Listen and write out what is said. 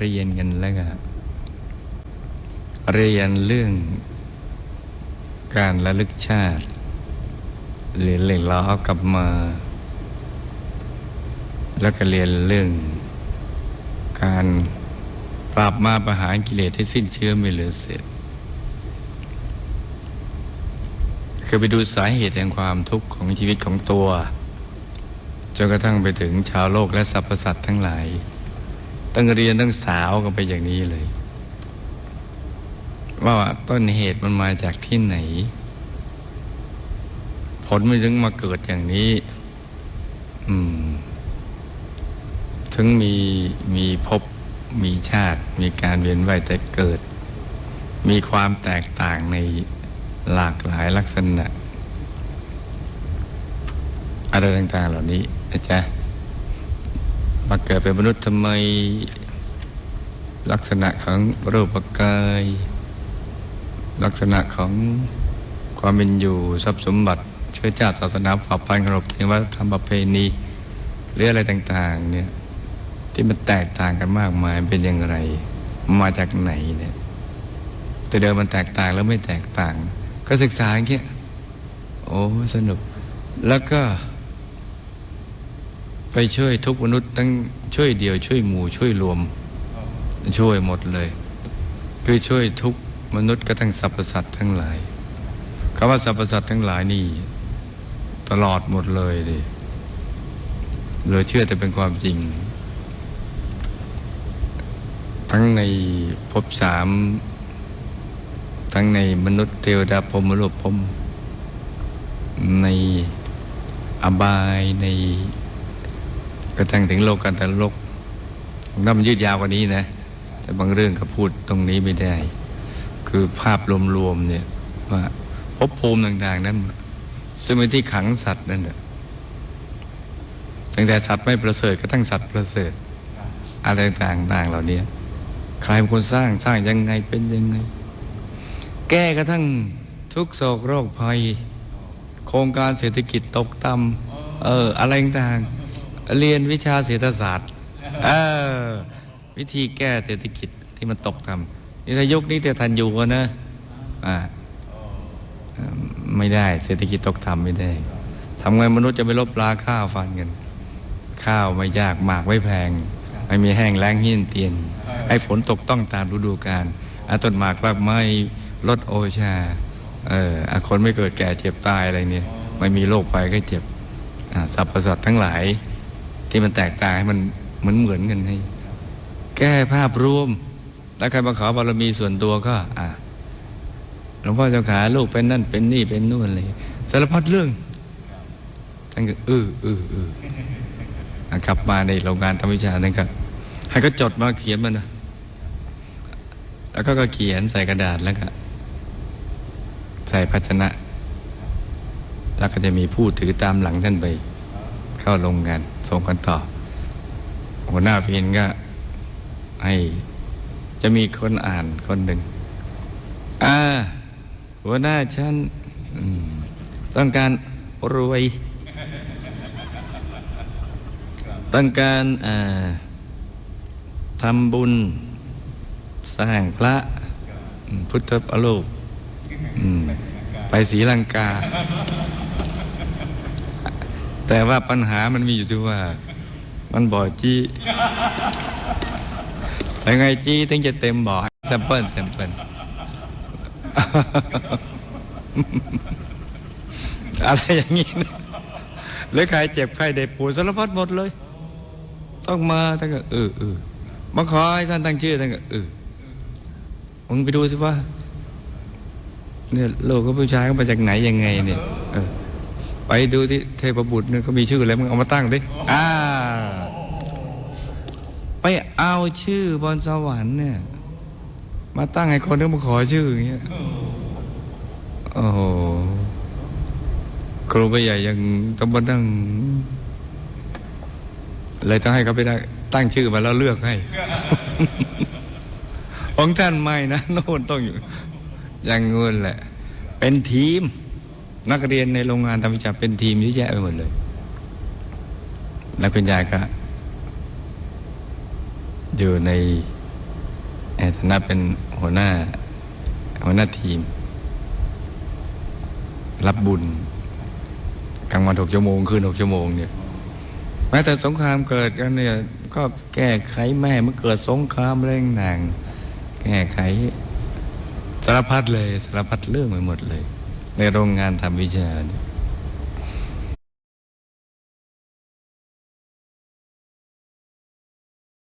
เรียนกันแล้วก็เรียนเรื่องการระลึกชาติ เรียนเรื่องล้อกลับมา แล้วก็เรียนเรื่อง การปราบมาประหารกิเลสให้สิ้นเชื้อไม่เหลือเศษคือไปดูสาเหตุแห่งความทุกข์ของชีวิตของตัวจนกระทั่งไปถึงชาวโลกและสรรพสัตว์ทั้งหลาย ตั้งเรียนตั้งสาวกันไปอย่างนี้เลย ว่าต้นเหตุมันมาจากที่ไหน ผลมันถึงมาเกิดอย่างนี้ อืม ถึงมีมีภพมีชาติ มีการเวียนว่ายแต่เกิด มีความแตกต่างในหลากหลายลักษณะอะไรต่างๆเหล่านี้นะจ๊ะ มาเกิดเป็นมนุษย์ทำไมลักษณะของรูปกาย ลักษณะของความเป็นอยู่ทรัพย์สมบัติ เชื้อชาติศาสนาผ่าพันธุ์ขนบธรรมวัฒนธรรมประเพณีหรืออะไรต่าง ๆ เนี่ยที่มันแตกต่างกันมากมายเป็นอย่างไร มาจากไหนเนี่ยแต่เดิมมันแตกต่างแล้วไม่แตกต่าง ก็ศึกษาอย่างเงี้ยโอ้สนุก แล้วก็ ไปช่วยทุกมนุษย์ทั้งช่วยเดียวช่วยหมู่ช่วยรวม ช่วยหมดเลย คือช่วยทุกมนุษย์ก็ทั้งสรรพสัตว์ทั้งหลายคำว่าสรรพสัตว์ทั้งหลายนี่ ตลอดหมดเลยดิเหลือเชื่อแต่เป็นความจริง ทั้งในภพสาม ทั้งในมนุษย์เทวดาพรมโลกพรมในอบายใน กระทั่งถึงโลกกันตโลกน้ำมันยืดยาวกว่านี้นะ แต่บางเรื่องก็พูดตรงนี้ไม่ได้ คือภาพรวมๆเนี่ยว่าภพภูมิต่าง ๆ นั้นซึ่งเป็นที่ขังสัตว์นั่นแหละตั้งแต่สัตว์ไม่ประเสริฐก็ทั้งสัตว์ประเสริฐ อะไรต่างๆเหล่านี้ใครเป็นคนสร้างสร้างยังไงเป็นยังไง แก้กระทั่งทุกโศกโรคภัย โครงการเศรษฐกิจตกต่ำเอออะไรต่างๆ เรียนวิชาเศรษฐศาสตร์เออวิธีแก้เศรษฐกิจที่มันตกต่ำนี่ถ้ายุคนี้แต่ทันอยู่ก็นนะอ่าไม่ได้เศรษฐกิจตกต่ำไม่ได้ทำไงมนุษย์จะไปลบลาข้าวฟันกัน ข้าวไม่ยากหมากไม่แพง ไม่มีแห้งแล้งหิ้นเตียน ให้ฝนตกต้องตามฤดูกาลอต้นหมากรากไม้ลดโอชาเอออาคนไม่เกิดแก่เจ็บตายอะไรเนี่ยไม่มีโรคภัยก็เจ็บสรรพสัตว์ทั้งหลาย ที่มันแตกต่างให้มันเหมือนเหมือนกันให้ แก้ภาพรวม แล้วใครมาขอบารมีส่วนตัวก็อ่าหลวงพ่อเจ้าขาลูกเป็นนั่นเป็นนี่เป็นนู่นเลยสารพัดเรื่องท่านก็เออเออเออกลับมาในโรงงานทำวิชานั่นก็ให้ก็จดมาเขียนมันนะแล้วก็ก็เขียนใส่กระดาษแล้วก็ใส่ภาชนะ แล้วก็จะมีผู้ถือตามหลังท่านไป เข้าโรงงานส่งกันต่อ หัวหน้าเพนก็ให้จะมีคนอ่านคนหนึ่งอ่าหัวหน้าฉันต้องการรวย ต้องการทำบุญสร้างพระพุทธปโลกไปศรีลังกา แต่ว่าปัญหามันมีอยู่ที่ว่า มันบ่อจี้แต่ไงจี้ถึงจะเต็มบ่อแซมเปิลแซมเปิลอะไรอย่างนี้นะหรือใครเจ็บใครได้ป่วยสารพัดหมดเลย ต้องมาท่านก็เออเออมาขอให้ท่านตั้งชื่อท่านก็เออมึงไปดูสิว่าเนี่ยโลกของผู้ชายเขามาจากไหนยังไงเนี่ยเออ ไปดูที่เทพบุตรเนี่ยเขามีชื่ออะไรมึงเอามาตั้งดิอ่าไปเอาชื่อบนสวรรค์เนี่ย มาตั้งให้คนเขามาขอชื่ออย่างเงี้ยโอ้โหครูใหญ่ยังต้องมาตั้งเลยต้องให้เขาไปได้ตั้งชื่อมาแล้วเลือกให้ ของท่านไม่นะโน่นต้องอยู่ อย่างเงินแหละ เป็นทีม นักเรียนในโรงงานทำวิชาเป็นทีมเยอะแยะไปหมดเลย แล้วคุณยายก็ อยู่ในในฐานะเป็นหัวหน้า หัวหน้าทีม รับบุญกลางวันหกชั่วโมง คืนหกชั่วโมงเนี่ยแม้แต่สงครามเกิดกันเนี่ยก็แก้ไขแม่เมื่อเกิดสงครามเร่งหนังแก้ไขสารพัดเลยสารพัดเรื่องไปหมดเลย ในโรงงานทำวิชา